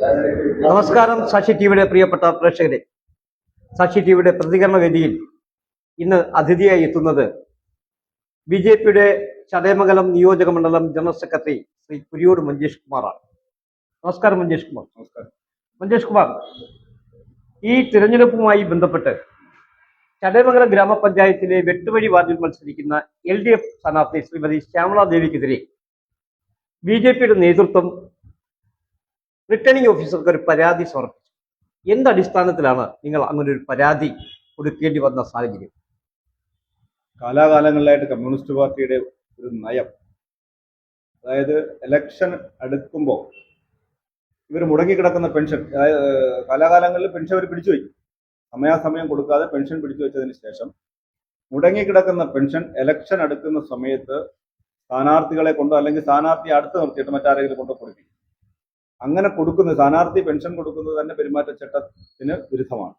നമസ്കാരം സാക്ഷി ടിവിയുടെ പ്രിയപ്പെട്ട പ്രേക്ഷകരെ. സാക്ഷി ടിവിയുടെ പ്രതികരണ വേദിയിൽ ഇന്ന് അതിഥിയായി എത്തുന്നത് ബി ജെ പിയുടെ ചടയമംഗലം നിയോജക മണ്ഡലം ജനറൽ സെക്രട്ടറി ശ്രീ പുരിയൂർ മഞ്ജേഷ് കുമാറാണ്. നമസ്കാരം മഞ്ജേഷ് കുമാർ. നമസ്കാരം. മഞ്ജേഷ് കുമാർ ഈ തിരഞ്ഞെടുപ്പുമായി ബന്ധപ്പെട്ട് ചടയമംഗലം ഗ്രാമപഞ്ചായത്തിലെ വെട്ടുവഴി വാർഡിൽ മത്സരിക്കുന്ന എൽ ഡി എഫ് സ്ഥാനാർത്ഥി ശ്രീമതി ശ്യാമളാദേവിക്കെതിരെ ബി ജെ പിയുടെ നേതൃത്വം റിട്ടേണിംഗ് ഓഫീസർക്ക് ഒരു പരാതി സമർപ്പിച്ചു. എന്ത് അടിസ്ഥാനത്തിലാണ് നിങ്ങൾ അങ്ങനെ ഒരു പരാതി കൊടുക്കേണ്ടി വന്ന സാഹചര്യം? കാലാകാലങ്ങളിലായിട്ട് കമ്മ്യൂണിസ്റ്റ് പാർട്ടിയുടെ ഒരു നയം അതായത് ഇലക്ഷൻ അടുക്കുമ്പോൾ ഇവർ മുടങ്ങിക്കിടക്കുന്ന പെൻഷൻ അതായത് കാലാകാലങ്ങളിൽ പെൻഷൻ അവർ പിടിച്ചു വയ്ക്കും സമയാസമയം കൊടുക്കാതെ പെൻഷൻ പിടിച്ചു വെച്ചതിന് ശേഷം മുടങ്ങിക്കിടക്കുന്ന പെൻഷൻ ഇലക്ഷൻ അടുക്കുന്ന സമയത്ത് സ്ഥാനാർത്ഥികളെ കൊണ്ടോ അല്ലെങ്കിൽ സ്ഥാനാർത്ഥി അടുത്ത് നിർത്തിയിട്ട് മറ്റാരെങ്കിലും കൊണ്ടോ കൊടുക്കും. അങ്ങനെ കൊടുക്കുന്നത് സ്ഥാനാർത്ഥി പെൻഷൻ കൊടുക്കുന്നത് തന്നെ പെരുമാറ്റച്ചട്ടത്തിന് വിരുദ്ധമാണ്.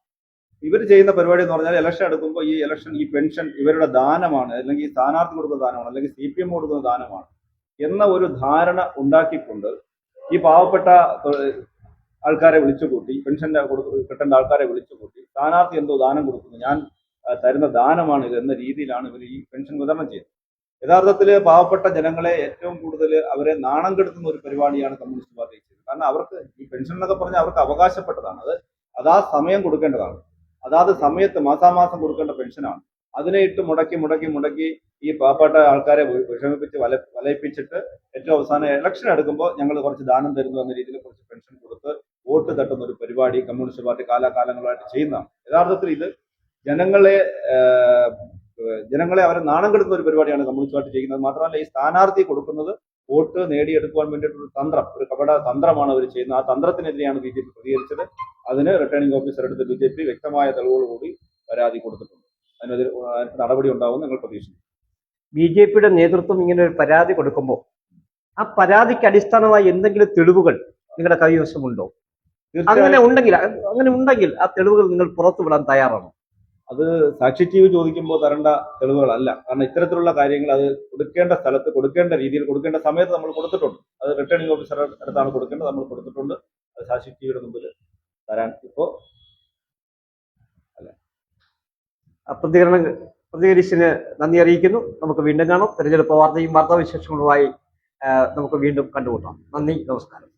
ഇവർ ചെയ്യുന്ന പരിപാടി എന്ന് പറഞ്ഞാൽ ഇലക്ഷൻ എടുക്കുമ്പോൾ ഈ ഇലക്ഷൻ ഈ പെൻഷൻ ഇവരുടെ ദാനമാണ് അല്ലെങ്കിൽ സ്ഥാനാർത്ഥി കൊടുക്കുന്ന ദാനമാണ് അല്ലെങ്കിൽ സി പി എം കൊടുക്കുന്ന ദാനമാണ് എന്ന ഒരു ധാരണ ഉണ്ടാക്കിക്കൊണ്ട് ഈ പാവപ്പെട്ട ആൾക്കാരെ വിളിച്ചു കൂട്ടി പെൻഷന്റെ കിട്ടേണ്ട ആൾക്കാരെ വിളിച്ചു കൂട്ടി സ്ഥാനാർത്ഥി എന്തോ ദാനം കൊടുക്കുന്നു ഞാൻ തരുന്ന ദാനമാണ് ഇത് എന്ന രീതിയിലാണ് ഇവർ ഈ പെൻഷൻ വിതരണം ചെയ്യുന്നത്. യഥാർത്ഥത്തിൽ പാവപ്പെട്ട ജനങ്ങളെ ഏറ്റവും കൂടുതൽ അവരെ നാണം കെടുത്തുന്ന ഒരു പരിപാടിയാണ് കമ്മ്യൂണിസ്റ്റ് പാർട്ടി ചെയ്തത്. കാരണം അവർക്ക് ഈ പെൻഷൻ എന്നൊക്കെ പറഞ്ഞാൽ അവർക്ക് അവകാശപ്പെട്ടതാണ്. അത് അതാ സമയം കൊടുക്കേണ്ടതാണ്. അതാത് സമയത്ത് മാസാമാസം കൊടുക്കേണ്ട പെൻഷനാണ് അതിനെ ഇട്ട് മുടക്കി മുടക്കി മുടക്കി ഈ പാവപ്പെട്ട ആൾക്കാരെ വിഷമിപ്പിച്ച് വല വലയിപ്പിച്ചിട്ട് ഏറ്റവും അവസാനം ഇലക്ഷൻ എടുക്കുമ്പോൾ ഞങ്ങൾ കുറച്ച് ദാനം തരുന്നു എന്ന രീതിയിൽ കുറച്ച് പെൻഷൻ കൊടുത്ത് വോട്ട് തട്ടുന്ന ഒരു പരിപാടി കമ്മ്യൂണിസ്റ്റ് പാർട്ടി കാലാകാലങ്ങളായിട്ട് ചെയ്യുന്നതാണ്. യഥാർത്ഥത്തിൽ ഇത് ജനങ്ങളെ ജനങ്ങളെ അവരെ നാണം കെടുക്കുന്ന ഒരു പരിപാടിയാണ് കമ്മ്യൂണിസ്റ്റ് പാർട്ടി ചെയ്യുന്നത് മാത്രമല്ല ഈ സ്ഥാനാർത്ഥി കൊടുക്കുന്നത് വോട്ട് നേടിയെടുക്കുവാൻ വേണ്ടിയിട്ടുള്ള തന്ത്രം ഒരു കപട തന്ത്രമാണ് അവർ ചെയ്യുന്നത്. ആ തന്ത്രത്തിനെതിരെയാണ് ബി ജെ പി പ്രതികരിച്ചത്. അതിന് റിട്ടേണിംഗ് ഓഫീസർ എടുത്ത് ബി ജെ പി വ്യക്തമായ തെളിവുകളോടുകൂടി പരാതി കൊടുത്തിട്ടുണ്ട്. അതിനെതിരെ അതിന് നടപടി ഉണ്ടാവും നിങ്ങൾ പ്രതീക്ഷിക്കുന്നു. ബി ജെ പിയുടെ നേതൃത്വം ഇങ്ങനെ ഒരു പരാതി കൊടുക്കുമ്പോൾ ആ പരാതിക്ക് അടിസ്ഥാനമായി എന്തെങ്കിലും തെളിവുകൾ നിങ്ങളുടെ കൈവശമുണ്ടോ? അങ്ങനെ ഉണ്ടെങ്കിൽ അങ്ങനെ ഉണ്ടെങ്കിൽ ആ തെളിവുകൾ നിങ്ങൾ പുറത്തുവിടാൻ തയ്യാറാണോ? അത് സാക്ഷി ടി വി ചോദിക്കുമ്പോൾ തരേണ്ട തെളിവുകളല്ല. കാരണം ഇത്തരത്തിലുള്ള കാര്യങ്ങൾ അത് കൊടുക്കേണ്ട സ്ഥലത്ത് കൊടുക്കേണ്ട രീതിയിൽ കൊടുക്കേണ്ട സമയത്ത് നമ്മൾ കൊടുത്തിട്ടുണ്ട്. അത് റിട്ടേണിംഗ് ഓഫീസറുടെ അടുത്താണ് കൊടുക്കേണ്ടത് നമ്മൾ കൊടുത്തിട്ടുണ്ട്. അത് സാക്ഷി ടി വിയുടെ മുമ്പിൽ തരാൻ ഇപ്പോൾ പ്രതികരണ പ്രതികരണം പ്രതികരിച്ചതിന് നന്ദി അറിയിക്കുന്നു. നമുക്ക് വീണ്ടും കാണാം. തെരഞ്ഞെടുപ്പ് വാർത്തയും വാർത്താവിശേഷങ്ങളുമായി നമുക്ക് വീണ്ടും കണ്ടുമുട്ടാം. നന്ദി നമസ്കാരം.